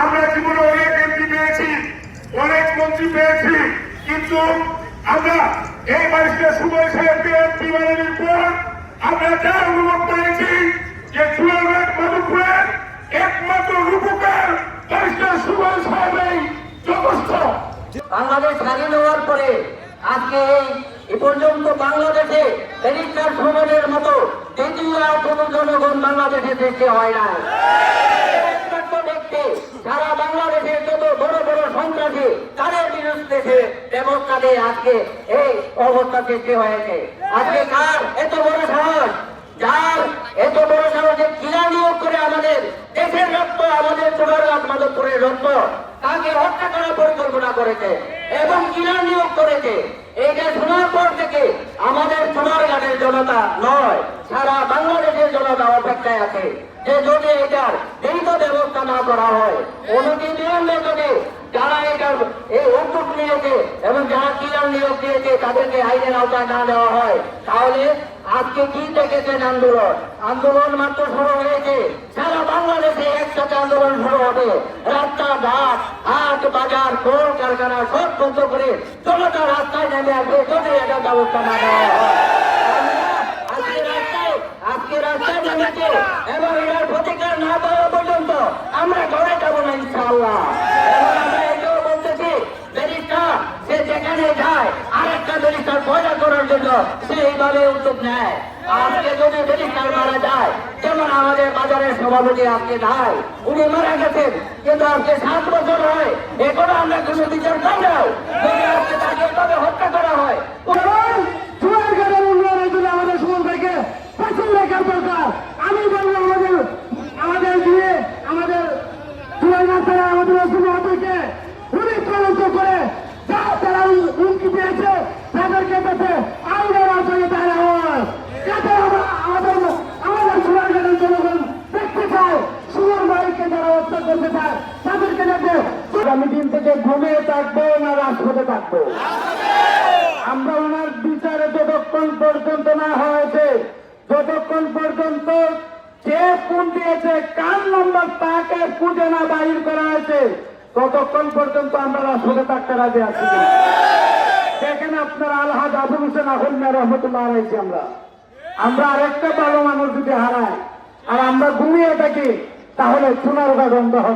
আমরা সুমন ভাইকে এমপি পেয়েছি, অনেক মন্ত্রী পেয়েছি, কিন্তু আমরা এই মানুষকে সাহেবকে এমপি আমরা যা অনুভব করেছি যে বাংলাদেশ স্বাধীন হওয়ার পরে আজকে এই এ পর্যন্ত বাংলাদেশে ব্যারিস্টার ভ্রমণের মতো আর কোনো জনগণ বাংলাদেশে দেখতে হয় না সারা বাংলাদেশের যত বড় বড় সন্ত্রাসী, তাদের বিরুদ্ধে আজকে এই অবস্থা সৃষ্টি হয়েছে। আজকে কার এত বড় সাহস? যার এত বড় সাহসে কিনা নিয়োগ করে আমাদের দেশের রক্ত, আমাদের চোরাঘাট মাধবপুরের রক্ত তাকে হত্যা করার পরিকল্পনা করেছে এবং কিনা নিয়োগ করেছে। এইটা শোনার পর থেকে আমাদের সোনারঘাটের জনতা নয়, সারা বাংলাদেশের জনতা অপেক্ষায় আছে যে যদি এটার দীর্ঘ ব্যবস্থা না করা হয়, অনুমতি যদি যারা এটার এই উদ্যোগ নিয়েছে এবং যারা কিরাম নিয়োগ দিয়েছে, তাদেরকে আইনের আওতায় না দেওয়া হয়, তাহলে আজকে কি দেখেছেন আন্দোলন? আন্দোলন মাত্র শুরু হয়েছে। সারা বাংলাদেশে একসাথে আন্দোলন শুরু হবে। রাস্তা ঘাট হাট বাজার কোল কারখানা, সব বন্ধ করে জনতা রাস্তায় নেমে আসবে যদি এটা ব্যবস্থা না আজকে রাস্তায় নেমেছে এবং প্রতিকার না পাওয়া পর্যন্ত আমরা ঘরে যাব না, ইনশাআল্লাহ এবং আমরা এটাও বলতেছি ব্যারিস্টার সে যেখানে যায় আরেকটা ব্যারিস্টার পয়দা করার জন্য সে এইভাবে উদ্যোগ নেয়, আজকে যদি ব্যারিস্টার মারা যায় যেমন আমাদের বাজারের সভাপতি আজকে নাই। উনি মারা গেছেন, কিন্তু আজকে সাত বছর হয়, এখনও আমরা কোনো বিচার পাই না আজকে তাকে এভাবে হত্যা করা হয় আমি আমাদের আমাদের দিয়ে আমাদের আমাদের করে তারা হুমকি তাদেরকে যাতে আইনের আওতায় তারা হয় যাতে আমরা আমাদের আমাদের চুয়ারঘাটের জনগণ দেখতে চায় সুমন ভাইকে করতে চায় তাদেরকে যাতে আগামী দিন থেকে ঘুমিয়ে থাকব, না রাজপথে থাকব। আমরা ওনার বিচারে যতক্ষণ পর্যন্ত না হয়েছে, যতক্ষণ পর্যন্ত কে ফোন দিয়েছে, কার নম্বর তাকে খুঁজে না বাহির করা হয়েছে, ততক্ষণ পর্যন্ত আমরা রাষ্ট্রপতি থাকতে রাজি আছি। দেখেন আপনার আলহাজ আবুল হোসেন আহম্মদ রহমতুল্লাহ রয়েছি আমরা। আমরা আরেকটা ভালো মানুষ যদি হারাই, আর আমরা ঘুমিয়ে থাকি তাহলে চুনার গন্ধ হবে